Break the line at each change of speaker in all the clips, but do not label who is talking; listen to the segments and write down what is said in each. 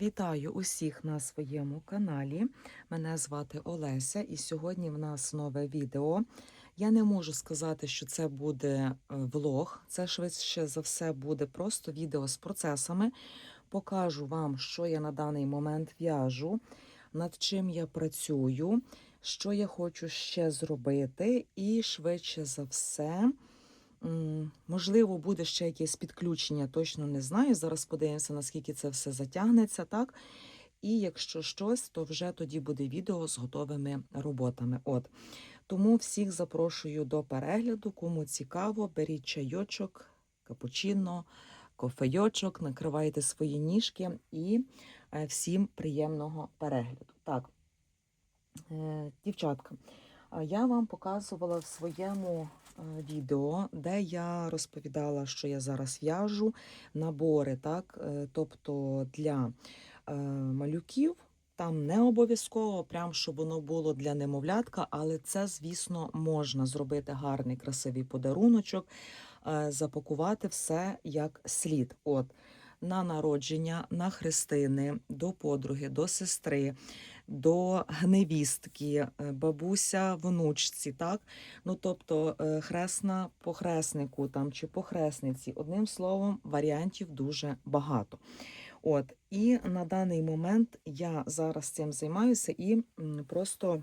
Вітаю усіх на своєму каналі. Мене звати Олеся, і сьогодні в нас нове відео. Я не можу сказати, що це буде е, влог. Це швидше за все буде просто відео з процесами. Покажу вам, що я на даний момент в'яжу, над чим я працюю, що я хочу ще зробити, і швидше за все. Можливо, буде ще якесь підключення, точно не знаю. Зараз подивимося, наскільки це все затягнеться, так? І якщо щось, то вже тоді буде відео з готовими роботами. От. Тому всіх запрошую до перегляду. Кому цікаво, беріть чайочок, капучино, кофейочок, накривайте свої ніжки і е, всім приємного перегляду. Так, е, дівчатка, я вам показувала в своєму відео, де я розповідала, що я зараз в'яжу набори, так, е, тобто для е, малюків. Там не обов'язково, прям щоб воно було для немовлятка, але це, звісно, можна зробити гарний красивий подаруночок, е, запакувати все як слід. От на народження, на хрестини, до подруги, до сестри, до гневістки, е, бабуся внучці, так? Ну, тобто е, хресна по хреснику там, чи по хресниці. Одним словом, варіантів дуже багато. От, і на даний момент я зараз цим займаюся і просто.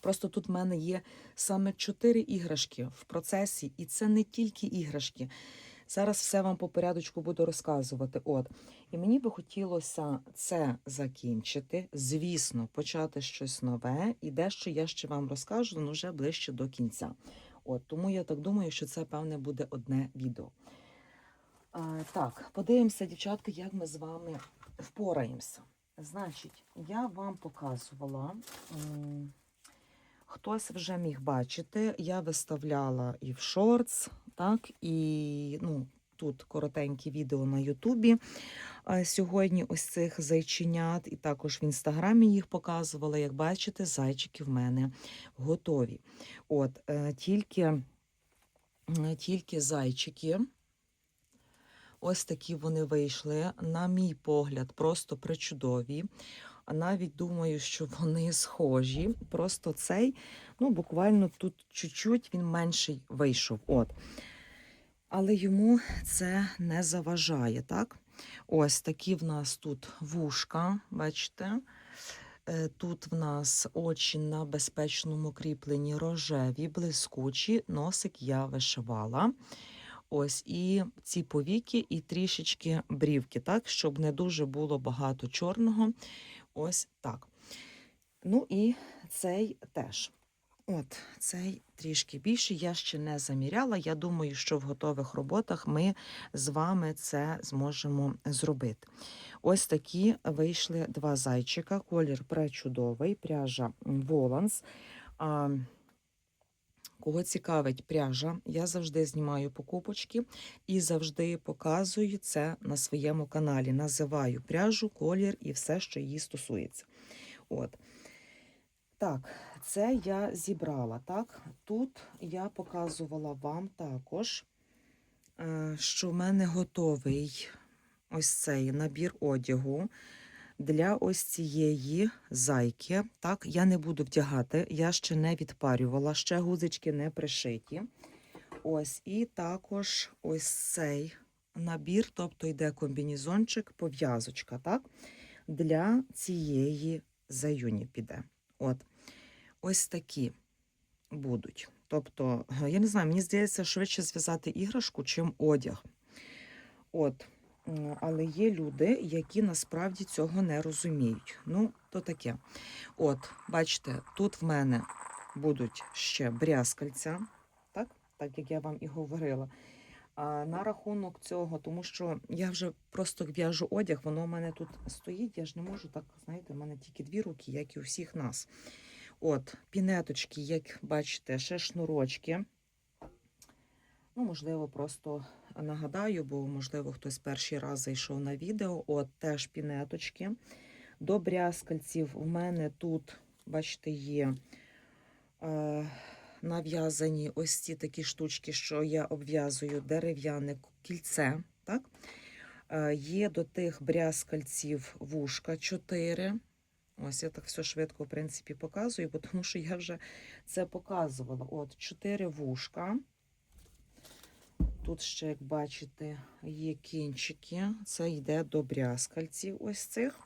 Просто тут в мене є саме чотири іграшки в процесі, і це не тільки іграшки. Зараз все вам по порядочку буду розказувати. От. І мені би хотілося це закінчити, звісно, почати щось нове, і дещо я ще вам розкажу, але вже ближче до кінця. От, тому я так думаю, що це, певне, буде одне відео. А, так, подивимося, дівчатки, як ми з вами впораємося. Значить, я вам показувала. Хтось вже міг бачити, я виставляла і в шортс, так, і ну, тут коротенькі відео на Ютубі. Сьогодні ось цих зайченят, і також в інстаграмі їх показувала. Як бачите, зайчики в мене готові. От, е, тільки, е, тільки зайчики. Ось такі вони вийшли, на мій погляд, просто причудові. Навіть думаю, що вони схожі. Просто цей, ну, буквально тут чуть-чуть він менший вийшов. От. Але йому це не заважає, так? Ось такі в нас тут вушка, бачите? Е, Тут в нас очі на безпечному кріпленні рожеві, блискучі, носик я вишивала. Ось і ці повіки, і трішечки брівки, так, щоб не дуже було багато чорного. Ось так. Ну і цей теж. От, цей трішки більший. Я ще не заміряла. Я думаю, що в готових роботах ми з вами це зможемо зробити. Ось такі вийшли два зайчика. Колір пречудовий, пряжа Воланс. А, Кого цікавить пряжа, я завжди знімаю покупочки і завжди показую це на своєму каналі. Називаю пряжу, колір і все, що її стосується. От. Так, це я зібрала. Так, тут я показувала вам також, е, що в мене готовий ось цей набір одягу для ось цієї зайки. Так, я не буду вдягати, я ще не відпарювала, ще гузички не пришиті. Ось, і також ось цей набір, тобто йде комбінізончик, пов'язочка, так, для цієї заюні піде. От, ось такі будуть. Тобто, я не знаю, мені здається, швидше зв'язати іграшку, чим одяг. От. Але є люди, які насправді цього не розуміють. Ну, то таке. От, бачите, тут в мене будуть ще брязкальця, так? так як я вам і говорила. А на рахунок цього, тому що я вже просто в'яжу одяг, воно в мене тут стоїть, я ж не можу так, знаєте, в мене тільки дві руки, як і у всіх нас. От, пінеточки, як бачите, ще шнурочки. Ну, можливо, просто нагадаю, бо, можливо, хтось перший раз зайшов на відео. От теж пінеточки. До брязкальців в мене тут, бачите, є е, нав'язані ось ці такі штучки, що я обв'язую дерев'яне кільце. Так? Е, Є до тих брязкальців вушка 4. Ось я так все швидко, в принципі, показую, тому що я вже це показувала. От 4 вушка. Тут ще, як бачите, є кінчики. Це йде до брязкальців ось цих.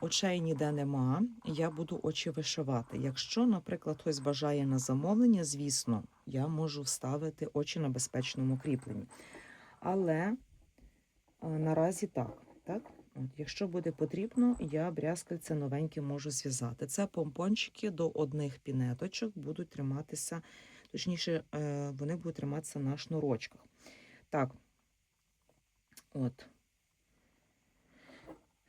Очей ніде нема. Я буду очі вишивати. Якщо, наприклад, хтось бажає на замовлення, звісно, я можу вставити очі на безпечному кріпленні. Але наразі так. так? Якщо буде потрібно, я брязкальце новеньке можу зв'язати. Це помпончики до одних пінеточок будуть триматися, точніше, е, вони будуть триматися на шнурочках. Так. От.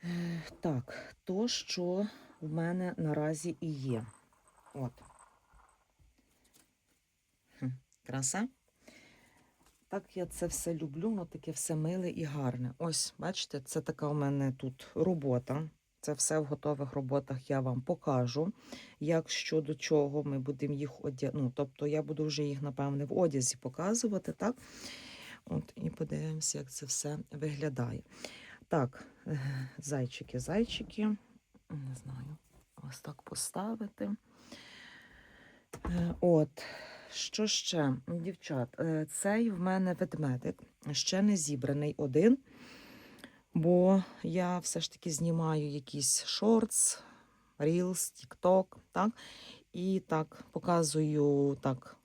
Е, Так, то, що в мене наразі і є. От. Краса. Так, я це все люблю, воно таке все миле і гарне. Ось, бачите, це така у мене тут робота. Це все в готових роботах я вам покажу. Як що до чого ми будемо їх одягнути. Ну, тобто я буду вже їх, напевне, в одязі показувати, так? От, і подивимося, як це все виглядає. Так, зайчики, зайчики. Не знаю, ось так поставити. Е, От, що ще, дівчат, е, цей в мене ведмедик ще не зібраний один, бо я все ж таки знімаю якісь шортс, рілс, тік-ток, так? І так показую, так,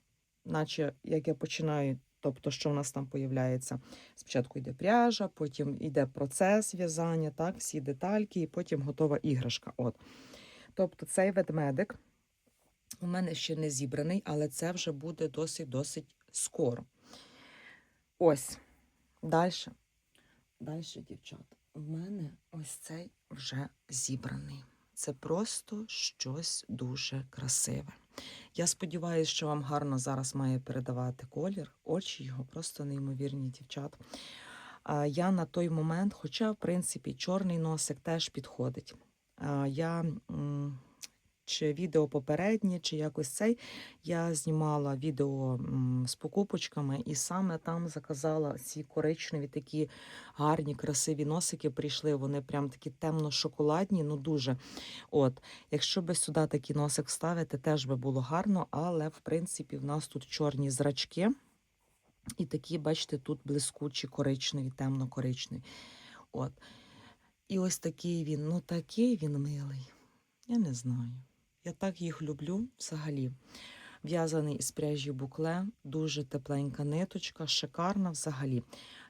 наче як я починаю, тобто, що в нас там появляється. Спочатку йде пряжа, потім йде процес в'язання, так, всі детальки, і потім готова іграшка. От. Тобто цей ведмедик у мене ще не зібраний, але це вже буде досить-досить скоро. Ось. Далі. Далі, дівчат, у мене ось цей вже зібраний. Це просто щось дуже красиве. Я сподіваюся, що вам гарно зараз має передавати колір. Очі його просто неймовірні, дівчат. Я на той момент, хоча, в принципі, чорний носик теж підходить. Я чи відео попереднє, чи якось цей. Я знімала відео з покупочками, і саме там заказала ці коричневі такі гарні, красиві носики. Прийшли. Вони прям такі темно-шоколадні, ну дуже. От, якщо би сюди такий носик вставити, теж би було гарно, але в принципі в нас тут чорні зрачки. І такі, бачите, тут блискучі, коричневі, темно-коричневі. От. І ось такий він, ну такий він милий. Я не знаю. Я так їх люблю взагалі. В'язаний із пряжі букле, дуже тепленька ниточка, шикарна взагалі.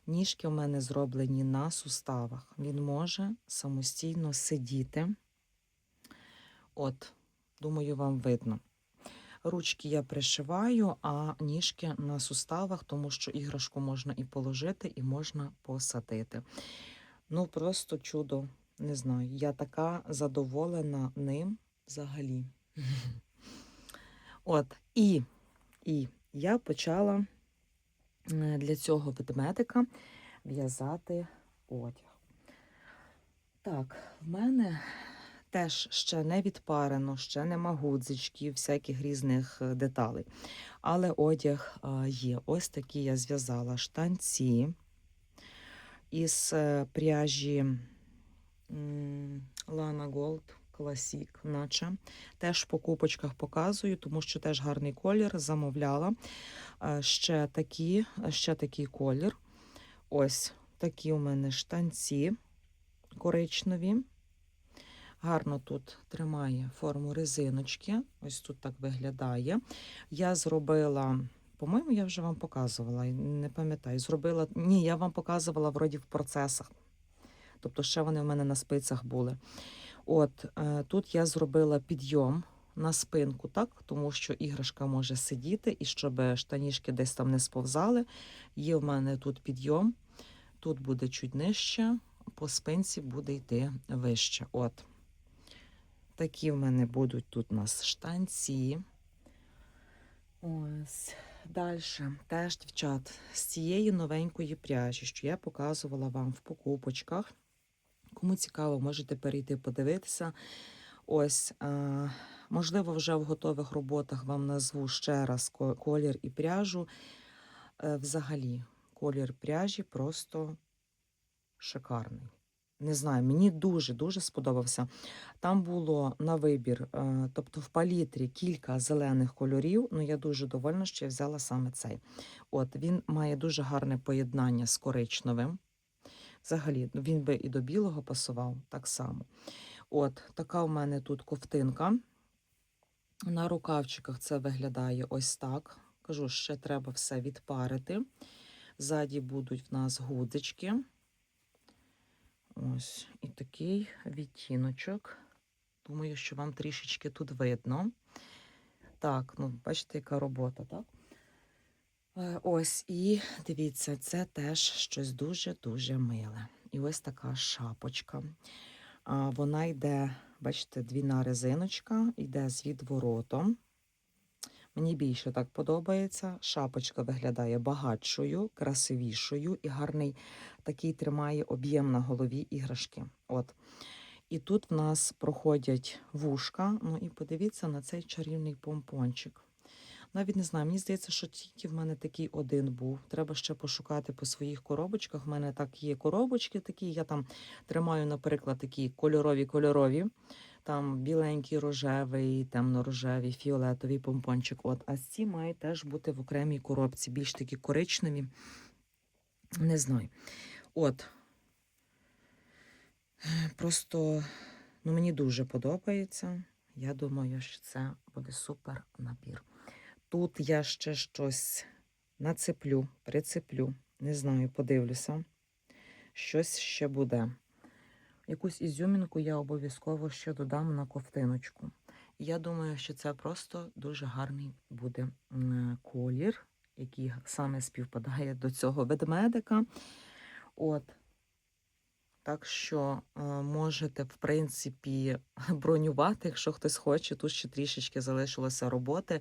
Ніжки в мене зроблені на суставах. Він може самостійно сидіти. От, думаю, вам видно. Ручки я пришиваю, а ніжки на суставах, тому що іграшку можна і положити, і можна посадити. Ну, просто чудо, не знаю. Я така задоволена ним взагалі. От, і, і я почала е, для цього ведмедика в'язати одяг. Так, в мене теж ще не відпарено, ще нема гудзичків, всяких різних е, деталей. Але одяг а, є. Ось такі я зв'язала штанці із е, пряжі Lana Gold Classic, наче. Теж в покупочках показую, тому що теж гарний колір замовляла. Е, Ще такі, ще такий колір. Ось такі у мене штанці коричневі. Гарно тут тримає форму резиночки. Ось тут так виглядає. Я зробила, по-моєму, я вже вам показувала, не пам'ятаю. Зробила. Ні, я вам показувала вроді в процесах. Тобто, ще вони в мене на спицях були. От е, тут я зробила підйом на спинку, так, тому що іграшка може сидіти, і щоб штанішки десь там не сповзали. Є в мене тут підйом, тут буде чуть нижче, по спинці буде йти вище. От. Такі в мене будуть тут у нас штанці. Ось. Далі. Теж, дівчат, з цієї новенької пряжі, що я показувала вам в покупочках. Кому цікаво, можете перейти подивитися. Ось, можливо, вже в готових роботах вам назву ще раз колір і пряжу. Е, Взагалі, колір пряжі просто шикарний. Не знаю, мені дуже-дуже сподобався. Там було на вибір, е, тобто в палітрі кілька зелених кольорів. Ну, я дуже довольна, що я взяла саме цей. От він має дуже гарне поєднання з коричневим. Взагалі, ну, він би і до білого пасував так само. От, така у мене тут ковтинка. На рукавчиках це виглядає ось так. Кажу, ще треба все відпарити. Ззаді будуть в нас гудзички. Ось і такий відтіночок. Думаю, що вам трішечки тут видно. Так, ну, бачите, яка робота, так? Е, Ось, і дивіться, це теж щось дуже-дуже миле. І ось така шапочка. Вона йде, бачите, двіна резиночка, йде з відворотом. Мені більше так подобається. Шапочка виглядає багатшою, красивішою і гарний такий тримає об'єм на голові іграшки. От. І тут в нас проходять вушка. Ну і подивіться на цей чарівний помпончик. Навіть не знаю, мені здається, що тільки в мене такий один був. Треба ще пошукати по своїх коробочках. У мене так є коробочки такі. Я там тримаю, наприклад, такі кольорові кольорові. Там біленький, рожевий, темно-рожевий, фіолетовий помпончик. От, а ці мають теж бути в окремій коробці, більш такі коричневі. Не знаю. От. Просто ну, мені дуже подобається. Я думаю, що це буде супер набір. Тут я ще щось нацеплю, прицеплю. Не знаю, подивлюся. Щось ще буде. Якусь ізюмінку я обов'язково ще додам на ковтиночку. Я думаю, що це просто дуже гарний буде колір, який саме співпадає до цього ведмедика. От. Так що е, можете, в принципі, бронювати, якщо хтось хоче. Тут ще трішечки залишилося роботи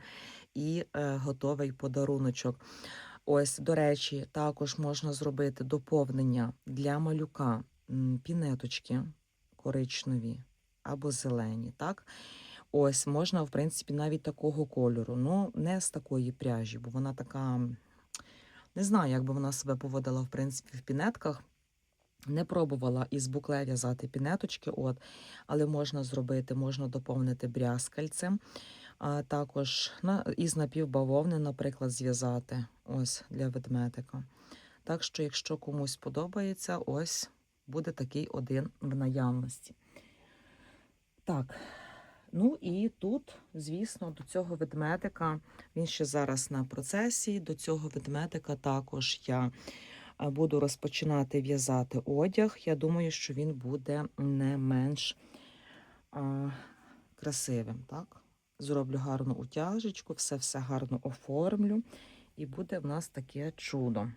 і е, готовий подаруночок. Ось, до речі, також можна зробити доповнення для малюка пінеточки коричневі або зелені. так? Ось, можна, в принципі, навіть такого кольору. Ну, не з такої пряжі, бо вона така. Не знаю, як би вона себе поводила, в принципі, в пінетках. Не пробувала із букле в'язати пінеточки, от, але можна зробити, можна доповнити брязкальцем. А також на, із напівбавовни, наприклад, зв'язати ось для ведмедика. Так що, якщо комусь подобається, ось буде такий один в наявності. Так, ну і тут, звісно, до цього ведмедика, він ще зараз на процесі. До цього ведмедика також я буду розпочинати в'язати одяг. Я думаю, що він буде не менш а, красивим. так? Зроблю гарну утяжечку, все-все гарно оформлю, і буде в нас таке чудо.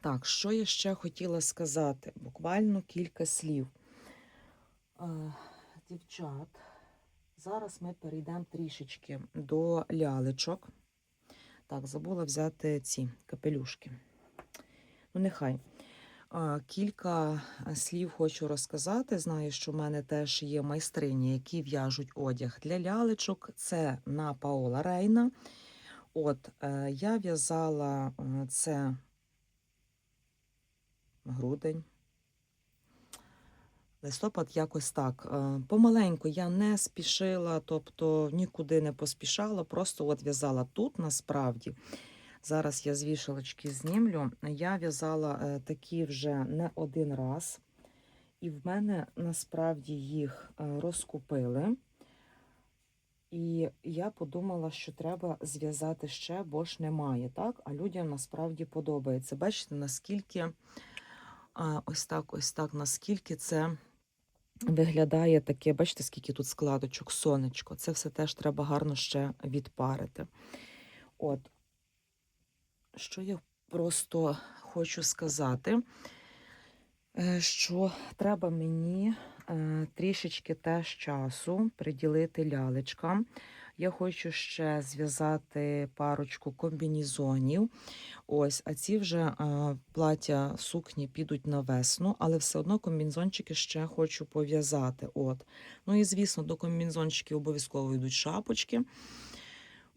Так, що я ще хотіла сказати? Буквально кілька слів. Е, Дівчат, зараз ми перейдемо трішечки до лялечок. Так, забула взяти ці капелюшки. Ну, нехай. Кілька слів хочу розказати. Знаю, що в мене теж є майстрині, які в'яжуть одяг для лялечок. Це на Паола Рейна. От, е, я в'язала е, це грудень. Листопад якось так. Е, Помаленьку я не спішила, тобто нікуди не поспішала, просто от в'язала тут насправді. Зараз я з знімлю. Я в'язала е, такі вже не один раз, і в мене насправді їх е, розкупили. І я подумала, що треба зв'язати ще, бо ж немає, так? А людям насправді подобається. Бачите, наскільки ось так, ось так, наскільки це виглядає таке, бачите, скільки тут складочок, сонечко. Це все теж треба гарно ще відпарити. От, що я просто хочу сказати, е, що треба мені е, трішечки теж часу приділити лялечкам. Я хочу ще зв'язати парочку комбінізонів. Ось, а ці вже е, плаття сукні підуть на весну, але все одно комбінзончики ще хочу пов'язати. От. Ну і звісно, до комбінзончиків обов'язково йдуть шапочки.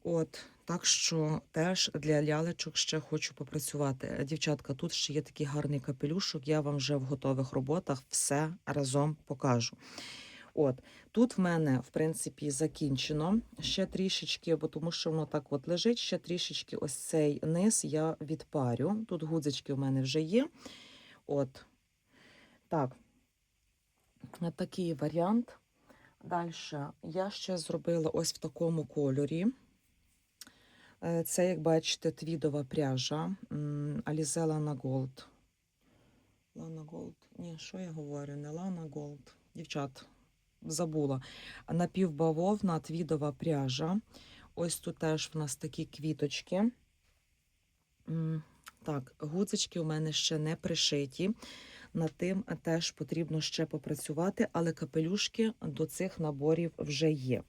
От, так що теж для лялечок ще хочу попрацювати. Дівчатка, тут ще є такий гарний капелюшок, я вам вже в готових роботах все разом покажу. От, тут в мене, в принципі, закінчено ще трішечки, бо тому що воно так от лежить, ще трішечки ось цей низ я відпарю. Тут гудзички в мене вже є. От. Так, такий варіант. Далі я ще зробила ось в такому кольорі. Е, Це, як бачите, твідова пряжа Alize Lana Gold. Lana Gold. Ні, що я говорю? Не Lana Gold. Дівчат, забула. Напівбавовна твідова пряжа. Ось тут теж в нас такі квіточки. Так, гудзички у мене ще не пришиті. Над тим теж потрібно ще попрацювати, але капелюшки до цих наборів вже є.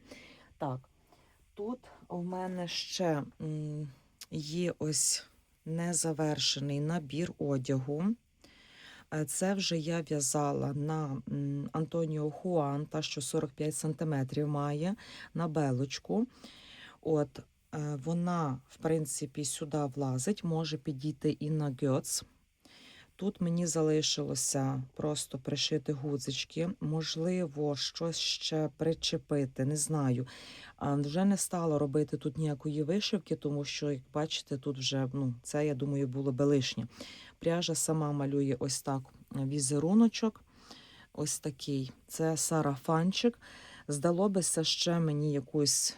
Так, тут у мене ще є ось незавершений набір одягу. Е, Це вже я в'язала на Антоніо Хуан, та що 45 см має, на белочку. От, е, вона, в принципі, сюди влазить, може підійти і на гьоц. Тут мені залишилося просто пришити гудзички, можливо, щось ще причепити, не знаю. Вже не стала робити тут ніякої вишивки, тому що, як бачите, тут вже ну, це, я думаю, було би лишнє. Пряжа сама малює ось так візеруночок. Ось такий. Це сарафанчик. Здало бися ще мені якусь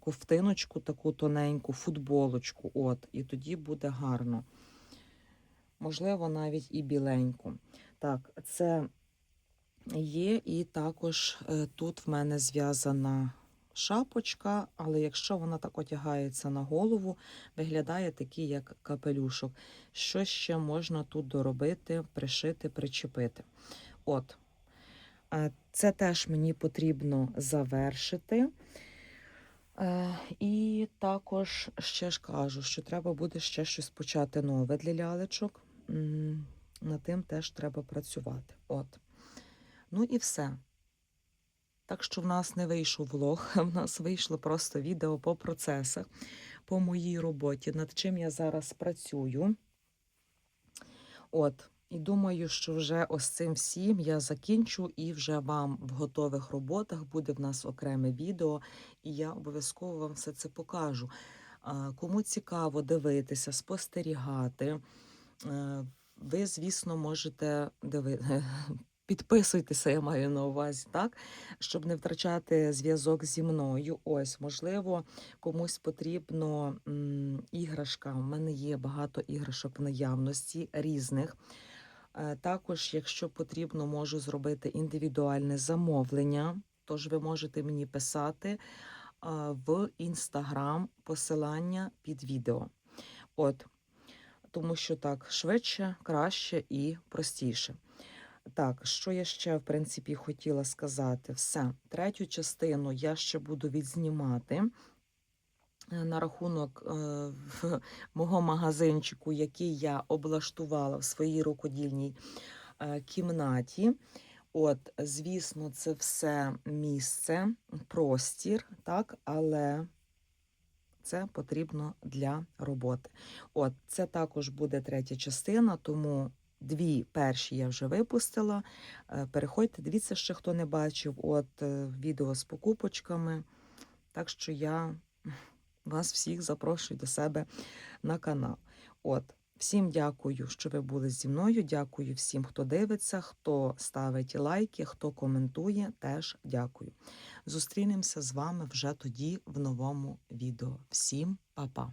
ковтиночку, таку тоненьку, футболочку. От, і тоді буде гарно. Можливо, навіть і біленьку. Так, це є, і також е, тут в мене зв'язана шапочка, але якщо вона так одягається на голову, виглядає такий, як капелюшок. Що ще можна тут доробити, пришити, причепити. От, Е, це теж мені потрібно завершити. Е, І також ще ж кажу, що треба буде ще щось почати нове для лялечок. Над тим теж треба працювати. От. Ну і все. Так що в нас не вийшов влог, в нас вийшло просто відео по процесах, по моїй роботі, над чим я зараз працюю. От. І думаю, що вже ось цим всім я закінчу, і вже вам в готових роботах буде в нас окреме відео, і я обов'язково вам все це покажу. Кому цікаво дивитися, спостерігати, ви, звісно, можете диви... підписуйтеся, я маю на увазі, так? Щоб не втрачати зв'язок зі мною. Ось, можливо, комусь потрібно м, іграшка. У мене є багато іграшок в наявності різних. Е, Також, якщо потрібно, можу зробити індивідуальне замовлення. Тож ви можете мені писати в інстаграм посилання під відео. От, тому що так швидше, краще і простіше. Так, що я ще, в принципі, хотіла сказати? Все, третю частину я ще буду відзнімати е, на рахунок е, мого магазинчику, який я облаштувала в своїй рукодільній е, кімнаті. От, звісно, це все місце, простір, так, але це потрібно для роботи. От, це також буде третя частина, тому дві перші я вже випустила. Е, Переходьте, дивіться, ще хто не бачив. От е, відео з покупочками. Так що я вас всіх запрошую до себе на канал. От, всім дякую, що ви були зі мною. Дякую всім, хто дивиться, хто ставить лайки, хто коментує. Теж дякую. Зустрінемося з вами вже тоді в новому відео. Всім па-па!